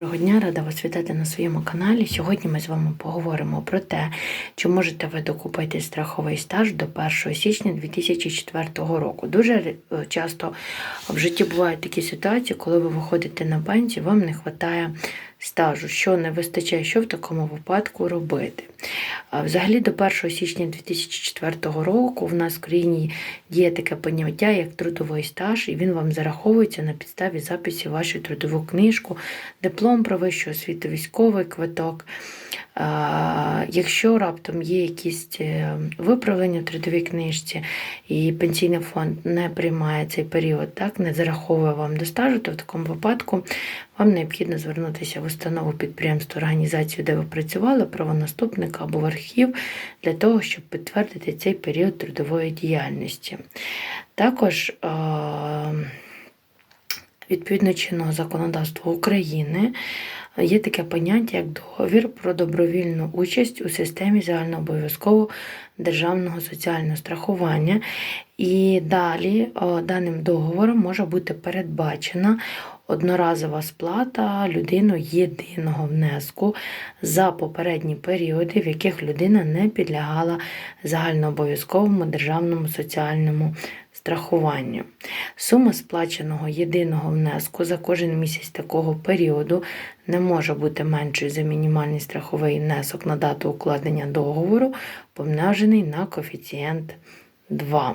Доброго дня, рада вас вітати на своєму каналі. Сьогодні ми з вами поговоримо про те, чи можете ви докупити страховий стаж до 1 січня 2004 року. Дуже е, часто в житті бувають такі ситуації, коли ви виходите на пенсію, вам не вистачає стажу, що не вистачає, що в такому випадку робити. Взагалі до 1 січня 2004 року в нас в країні діє таке поняття, як трудовий стаж, і він вам зараховується на підставі записів вашу трудову книжку, диплом про вищу освіту, військовий квиток. Якщо раптом є якісь е, виправлення в трудовій книжці і пенсійний фонд не приймає цей період, так не зараховує вам до стажу, то в такому випадку вам необхідно звернутися в установу підприємство, організацію, де ви працювали, правонаступника або в архів для того, щоб підтвердити цей період трудової діяльності. Також е, відповідно чинного законодавства України є таке поняття, як договір про добровільну участь у системі загальнообов'язкового державного соціального страхування. І далі даним договором може бути передбачена одноразова сплата людину єдиного внеску за попередні періоди, в яких людина не підлягала загальнообов'язковому державному соціальному страхуванню. Сума сплаченого єдиного внеску за кожен місяць такого періоду не може бути меншою за мінімальний страховий внесок на дату укладення договору, помножений на коефіцієнт 2.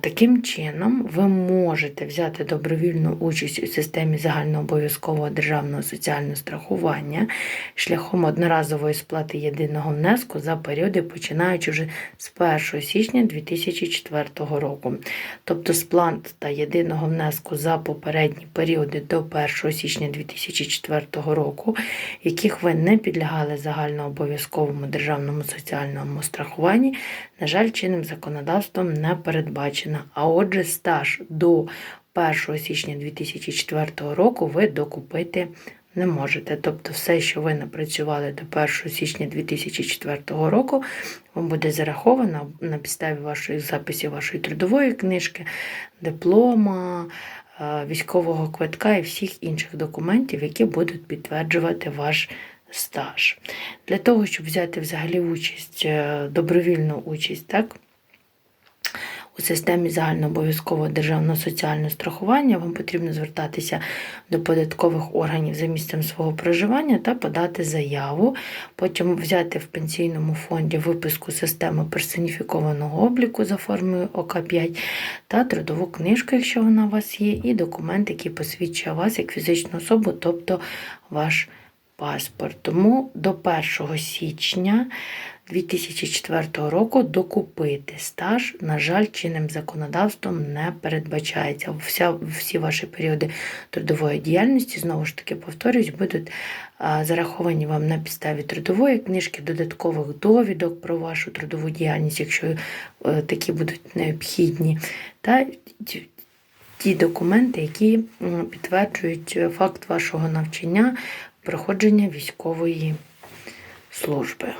Таким чином, ви можете взяти добровільну участь у системі загальнообов'язкового державного соціального страхування шляхом одноразової сплати єдиного внеску за періоди, починаючи вже з 1 січня 2004 року. Тобто сплата єдиного внеску за попередні періоди до 1 січня 2004 року, яких ви не підлягали загальнообов'язковому державному соціальному страхуванні, на жаль, чинним законодавством не передбачена. А отже, стаж до 1 січня 2004 року ви докупити не можете. Тобто, все, що ви напрацювали до 1 січня 2004 року, вам буде зараховано на підставі вашої записів вашої трудової книжки, диплома, е, військового квитка і всіх інших документів, які будуть підтверджувати ваш стаж. Для того, щоб взяти взагалі участь, е, добровільну участь, так? У системі загальнообов'язкового державного соціального страхування вам потрібно звертатися до податкових органів за місцем свого проживання та подати заяву, потім взяти в пенсійному фонді виписку системи персоніфікованого обліку за формою ОК5 та трудову книжку, якщо вона у вас є, і документ, який посвідчує вас як фізичну особу, тобто ваш паспорт. Тому до 1 січня 2004 року докупити стаж, на жаль, чинним законодавством не передбачається. Вся, всі ваші періоди трудової діяльності, знову ж таки, повторюсь, будуть зараховані вам на підставі трудової книжки, додаткових довідок про вашу трудову діяльність, якщо е, такі будуть необхідні. Та ті- ті документи, які підтверджують е, факт вашого навчання, проходження військової служби.